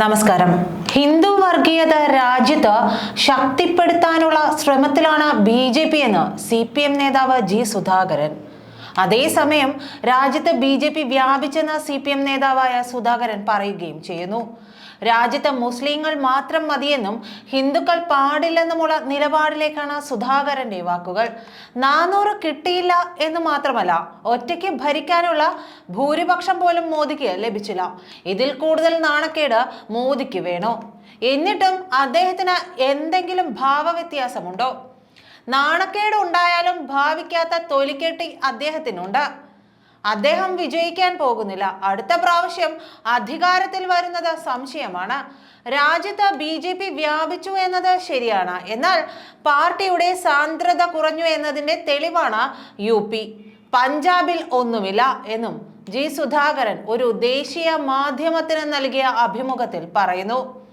നമസ്കാരം. ഹിന്ദു വർഗീയത രാജ്യത്ത് ശക്തിപ്പെടുത്താനുള്ള ശ്രമത്തിലാണ് ബി ജെ പി എന്ന് സി പി എം നേതാവ് ജി സുധാകരൻ. അതേസമയം രാജ്യത്ത് ബി ജെ പി വ്യാപിച്ചെന്ന് സി പി എം നേതാവായ സുധാകരൻ പറയുകയും ചെയ്യുന്നു. രാജ്യത്തെ മുസ്ലിങ്ങൾ മാത്രം മതിയെന്നും ഹിന്ദുക്കൾ പാടില്ലെന്നുമുള്ള നിലപാടിലേക്കാണ് സുധാകരന്റെ വാക്കുകൾ. നാനൂറ് കിട്ടിയില്ല എന്ന് മാത്രമല്ല ഒറ്റയ്ക്ക് ഭരിക്കാനുള്ള ഭൂരിപക്ഷം പോലും മോദിക്ക് ലഭിച്ചില്ല. ഇതിൽ കൂടുതൽ നാണക്കേട് മോദിക്ക് വേണോ? എന്നിട്ടും അദ്ദേഹത്തിന് എന്തെങ്കിലും ഭാവവ്യത്യാസമുണ്ടോ? നാണക്കേട് ഉണ്ടായാലും ഭാവിക്കാത്ത തൊലിക്കെട്ടി അദ്ദേഹത്തിനുണ്ട്. അദ്ദേഹം വിജയിക്കാൻ പോകുന്നില്ല. അടുത്ത പ്രാവശ്യം അധികാരത്തിൽ വരുന്നത് സംശയമാണ്. രാജ്യത്ത് ബി ജെ പി വ്യാപിച്ചു എന്നത് ശരിയാണ്. എന്നാൽ പാർട്ടിയുടെ സാന്ദ്രത കുറഞ്ഞു എന്നതിന്റെ തെളിവാണ് യു പി. പഞ്ചാബിൽ ഒന്നുമില്ല എന്നും ജി സുധാകരൻ ഒരു ദേശീയ മാധ്യമത്തിന് നൽകിയ അഭിമുഖത്തിൽ പറയുന്നു.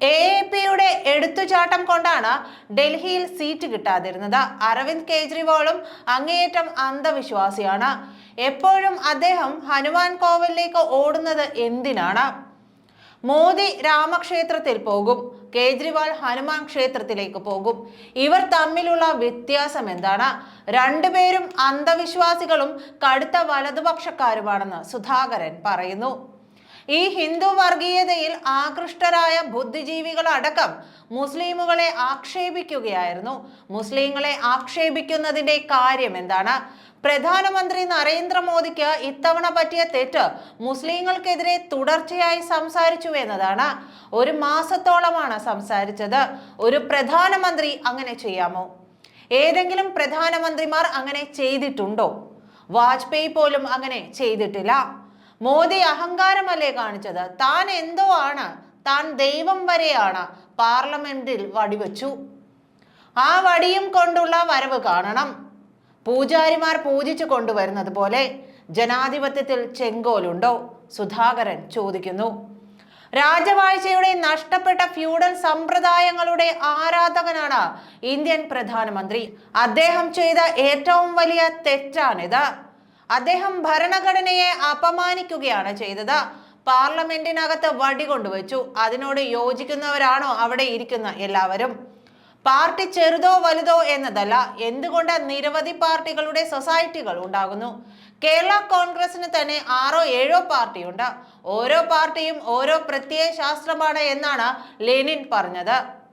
എ എ പിയുടെ എടുത്തുചാട്ടം കൊണ്ടാണ് ഡൽഹിയിൽ സീറ്റ് കിട്ടാതിരുന്നത്. അരവിന്ദ് കെജ്രിവാളും അങ്ങേയറ്റം അന്ധവിശ്വാസിയാണ്. എപ്പോഴും അദ്ദേഹം ഹനുമാൻ കോവിലേക്ക് ഓടുന്നത് എന്തിനാണ്? മോദി രാമക്ഷേത്രത്തിൽ പോകും. കേജ്രിവാൾ ഹനുമാൻ ക്ഷേത്രത്തിലേക്ക് പോകും. ഇവർ തമ്മിലുള്ള വ്യത്യാസം എന്താണ്? രണ്ടുപേരും അന്ധവിശ്വാസികളും കടുത്ത വലതുപക്ഷക്കാരുമാണെന്ന് സുധാകരൻ പറയുന്നു. ഈ ഹിന്ദു വർഗീയതയിൽ ആകൃഷ്ടരായ ബുദ്ധിജീവികൾ അടക്കം മുസ്ലിമുകളെ ആക്ഷേപിക്കുകയായിരുന്നു. മുസ്ലിങ്ങളെ ആക്ഷേപിക്കുന്നതിന്റെ കാര്യം എന്താണ്? പ്രധാനമന്ത്രി നരേന്ദ്രമോദിക്ക് ഇത്തവണ പറ്റിയ തെറ്റ് മുസ്ലിങ്ങൾക്കെതിരെ തുടർച്ചയായി സംസാരിച്ചു എന്നതാണ്. ഒരു മാസത്തോളമാണ് സംസാരിച്ചത്. ഒരു പ്രധാനമന്ത്രി അങ്ങനെ ചെയ്യാമോ? ഏതെങ്കിലും പ്രധാനമന്ത്രിമാർ അങ്ങനെ ചെയ്തിട്ടുണ്ടോ? വാജ്പേയി പോലും അങ്ങനെ ചെയ്തിട്ടില്ല. മോദി അഹങ്കാരമല്ലേ കാണിച്ചത്? താൻ എന്തോ ആണ്? താൻ ദൈവം വരെയാണ് പാർലമെന്റിൽ വടിവെച്ചു. ആ വടിയും കൊണ്ടുള്ള വരവ് കാണണം. പൂജാരിമാർ പൂജിച്ചു കൊണ്ടുവരുന്നത് പോലെ ജനാധിപത്യത്തിൽ ചെങ്കോലുണ്ടോ? സുധാകരൻ ചോദിക്കുന്നു. രാജവാഴ്ചയുടെ നഷ്ടപ്പെട്ട ഫ്യൂഡൽ സമ്പ്രദായങ്ങളുടെ ആരാധകനാണ് ഇന്ത്യൻ പ്രധാനമന്ത്രി. അദ്ദേഹം ചെയ്ത ഏറ്റവും വലിയ തെറ്റാണിത്. അദ്ദേഹം ഭരണഘടനയെ അപമാനിക്കുകയാണ് ചെയ്തത്. പാർലമെന്റിനകത്ത് വടി കൊണ്ടുവച്ചു. അതിനോട് യോജിക്കുന്നവരാണോ അവിടെ ഇരിക്കുന്ന എല്ലാവരും? പാർട്ടി ചെറുതോ വലുതോ എന്നതല്ല എന്തുകൊണ്ട് നിരവധി പാർട്ടികളുടെ സൊസൈറ്റികൾ ഉണ്ടാകുന്നു? കേരള കോൺഗ്രസിന് തന്നെ ആറോ ഏഴോ പാർട്ടിയുണ്ട്. ഓരോ പാർട്ടിയും ഓരോ പ്രത്യയ ശാസ്ത്രമാണ് എന്നാണ് ലെനിൻ പറഞ്ഞത്.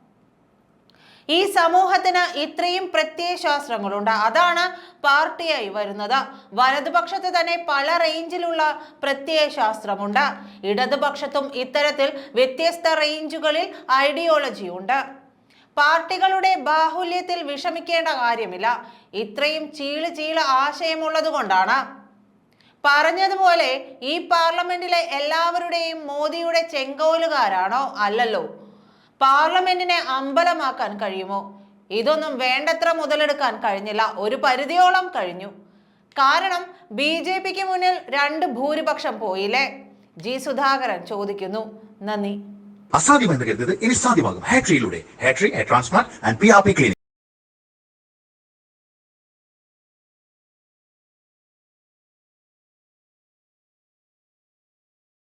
ഈ സമൂഹത്തിന് ഇത്രയും പ്രത്യയശാസ്ത്രങ്ങളുണ്ട് അതാണ് പാർട്ടിയായി വരുന്നത്. വലതുപക്ഷത്ത് തന്നെ പല റേഞ്ചിലുള്ള പ്രത്യയശാസ്ത്രമുണ്ട് ഇടതുപക്ഷത്തും ഇത്തരത്തിൽ വ്യത്യസ്ത റേഞ്ചുകളിൽ ഐഡിയോളജി ഉണ്ട്. പാർട്ടികളുടെ ബാഹുല്യത്തിൽ വിഷമിക്കേണ്ട കാര്യമില്ല. ഇത്രയും ചീൾ ചീൾ ആശയമുള്ളതുകൊണ്ടാണ് പറഞ്ഞതുപോലെ ഈ പാർലമെന്റിലെ എല്ലാവരുടെയും മോദിയുടെ ചെങ്കോലുകാരാണോ? അല്ലല്ലോ. പാർലമെന്റിനെ അമ്പലമാക്കാൻ കഴിയുമോ? ഇതൊന്നും വേണ്ടത്ര മുതലെടുക്കാൻ കഴിഞ്ഞില്ല. ഒരു പരിധിയോളം കഴിഞ്ഞു. കാരണം ബി ജെ പിക്ക് മുന്നിൽ രണ്ട് ഭൂരിപക്ഷം പോയില്ലേ? ജി സുധാകരൻ ചോദിക്കുന്നു. നന്ദി. അസാധ്യമെന്ന് കരുതുന്നത് ഇനി സാധ്യമാകും. ഹാട്രിയിലൂടെ ഹാട്രി transplant and P R P clinic